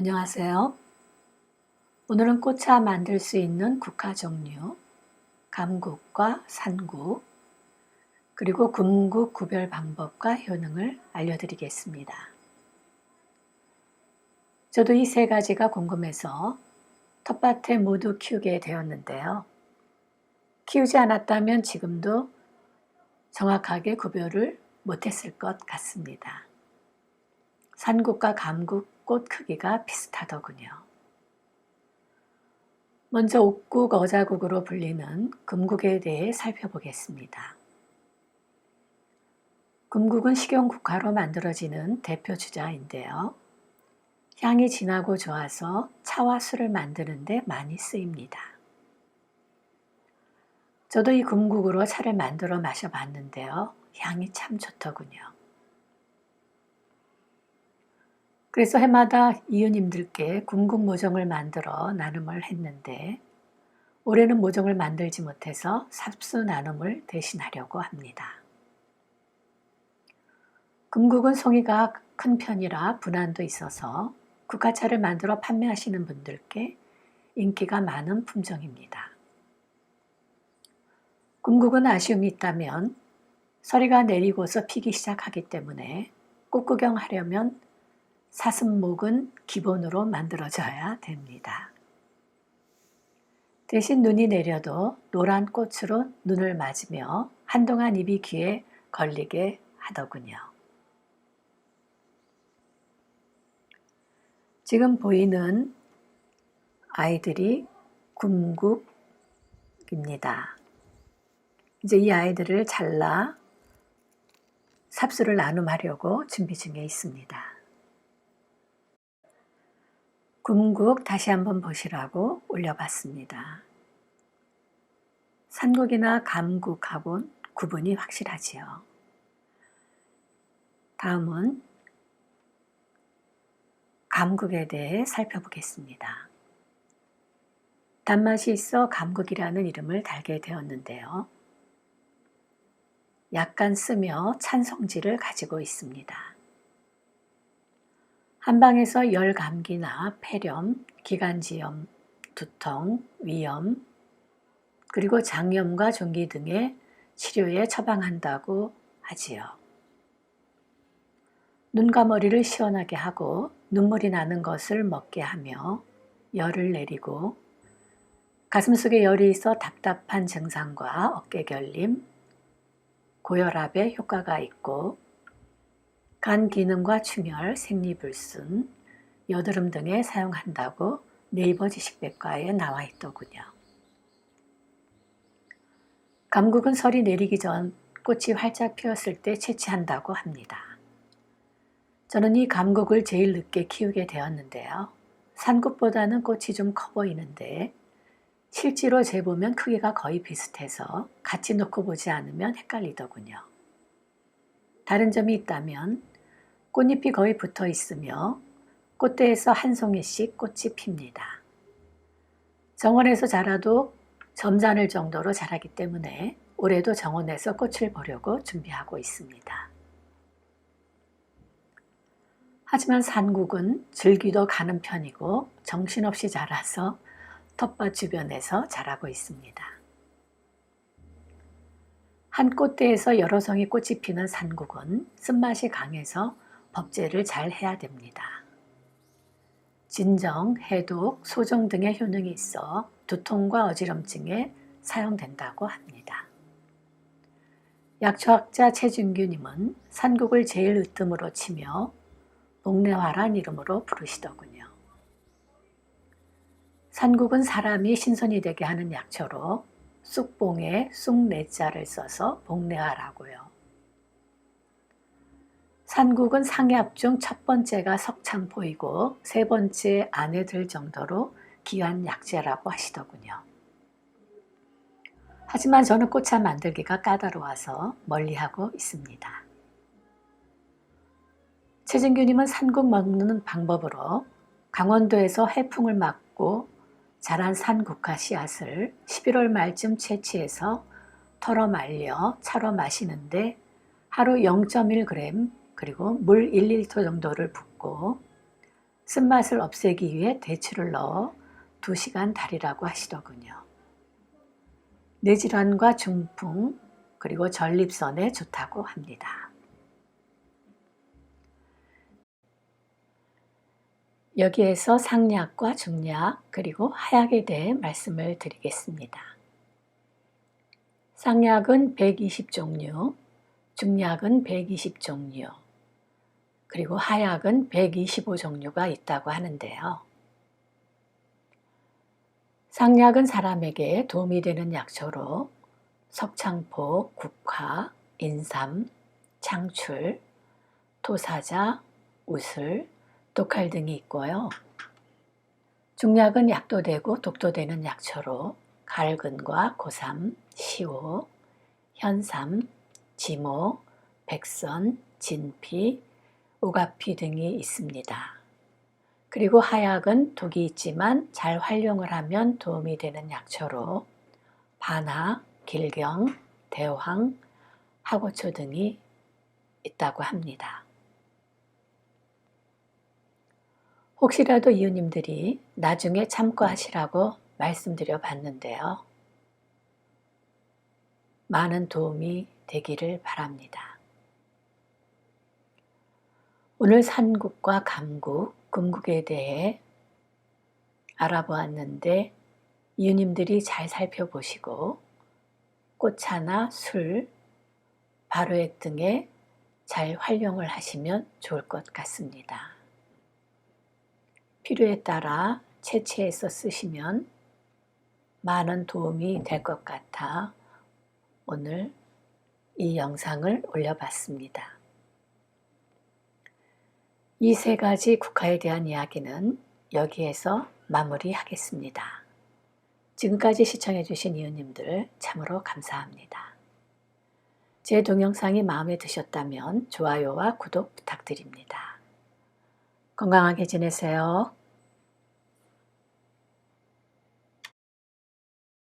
안녕하세요. 오늘은 꽃차 만들 수 있는 국화 종류, 감국과 산국, 그리고 금국 구별 방법과 효능을 알려드리겠습니다. 저도 이 세 가지가 궁금해서 텃밭에 모두 키우게 되었는데요. 키우지 않았다면 지금도 정확하게 구별을 못했을 것 같습니다. 산국과 감국 꽃 크기가 비슷하더군요. 먼저 옥국, 어자국으로 불리는 금국에 대해 살펴보겠습니다. 금국은 식용국화로 만들어지는 대표 주자인데요. 향이 진하고 좋아서 차와 술을 만드는데 많이 쓰입니다. 저도 이 금국으로 차를 만들어 마셔봤는데요. 향이 참 좋더군요. 그래서 해마다 이웃님들께 궁국 모종을 만들어 나눔을 했는데 올해는 모종을 만들지 못해서 삽수 나눔을 대신하려고 합니다. 금국은 송이가 큰 편이라 분한도 있어서 국화차를 만들어 판매하시는 분들께 인기가 많은 품종입니다. 금국은 아쉬움이 있다면 서리가 내리고서 피기 시작하기 때문에 꽃구경 하려면 사슴목은 기본으로 만들어져야 됩니다. 대신 눈이 내려도 노란 꽃으로 눈을 맞으며 한동안 입이 귀에 걸리게 하더군요. 지금 보이는 아이들이 굼국입니다. 이제 이 아이들을 잘라 삽수를 나눔하려고 준비 중에 있습니다. 금국 다시 한번 보시라고 올려봤습니다. 산국이나 감국하고는 구분이 확실하지요. 다음은 감국에 대해 살펴보겠습니다. 단맛이 있어 감국이라는 이름을 달게 되었는데요. 약간 쓰며 찬 성질을 가지고 있습니다. 한방에서 열 감기나 폐렴, 기관지염, 두통, 위염, 그리고 장염과 종기 등의 치료에 처방한다고 하지요. 눈과 머리를 시원하게 하고 눈물이 나는 것을 먹게 하며 열을 내리고 가슴 속에 열이 있어 답답한 증상과 어깨 결림, 고혈압에 효과가 있고 간 기능과 충혈, 생리불순, 여드름 등에 사용한다고 네이버 지식백과에 나와 있더군요. 감국은 설이 내리기 전 꽃이 활짝 피었을 때 채취한다고 합니다. 저는 이 감국을 제일 늦게 키우게 되었는데요. 산국보다는 꽃이 좀 커 보이는데 실제로 재보면 크기가 거의 비슷해서 같이 놓고 보지 않으면 헷갈리더군요. 다른 점이 있다면 꽃잎이 거의 붙어 있으며 꽃대에서 한 송이씩 꽃이 핍니다. 정원에서 자라도 점잖을 정도로 자라기 때문에 올해도 정원에서 꽃을 보려고 준비하고 있습니다. 하지만 산국은 즐기도 가는 편이고 정신없이 자라서 텃밭 주변에서 자라고 있습니다. 한 꽃대에서 여러 송이 꽃이 피는 산국은 쓴맛이 강해서 법제를 잘 해야 됩니다. 진정, 해독, 소정 등의 효능이 있어 두통과 어지럼증에 사용된다고 합니다. 약초학자 최준규님은 산국을 제일 으뜸으로 치며 복내화란 이름으로 부르시더군요. 산국은 사람이 신선이 되게 하는 약초로 쑥봉에 쑥내자를 써서 복내화라고요. 산국은 상해합 중첫 번째가 석창포이고 세 번째 안에 들 정도로 귀한 약재라고 하시더군요. 하지만 저는 꽃차 만들기가 까다로워서 멀리하고 있습니다. 최진규님은 산국 먹는 방법으로 강원도에서 해풍을 맞고 자란 산국화 씨앗을 11월 말쯤 채취해서 털어 말려 차로 마시는데 하루 0.1g 그리고 물 1리터 정도를 붓고 쓴맛을 없애기 위해 대추를 넣어 2시간 달이라고 하시더군요. 뇌질환과 중풍 그리고 전립선에 좋다고 합니다. 여기에서 상약과 중약 그리고 하약에 대해 말씀을 드리겠습니다. 상약은 120종류, 중약은 120종류, 그리고 하약은 125종류가 있다고 하는데요. 상약은 사람에게 도움이 되는 약초로 석창포, 국화, 인삼, 창출, 토사자, 우슬, 독칼 등이 있고요. 중약은 약도 되고 독도 되는 약초로 갈근과 고삼, 시오, 현삼, 지모, 백선, 진피, 오가피 등이 있습니다. 그리고 하약은 독이 있지만 잘 활용을 하면 도움이 되는 약초로 반하, 길경, 대황, 하고초 등이 있다고 합니다. 혹시라도 이웃님들이 나중에 참고하시라고 말씀드려 봤는데요. 많은 도움이 되기를 바랍니다. 오늘 산국과 감국, 금국에 대해 알아보았는데 이웃님들이 잘 살펴보시고 꽃차나 술, 발효액 등에 잘 활용을 하시면 좋을 것 같습니다. 필요에 따라 채취해서 쓰시면 많은 도움이 될 것 같아 오늘 이 영상을 올려봤습니다. 이 세 가지 국화에 대한 이야기는 여기에서 마무리하겠습니다. 지금까지 시청해주신 이웃님들 참으로 감사합니다. 제 동영상이 마음에 드셨다면 좋아요와 구독 부탁드립니다. 건강하게 지내세요.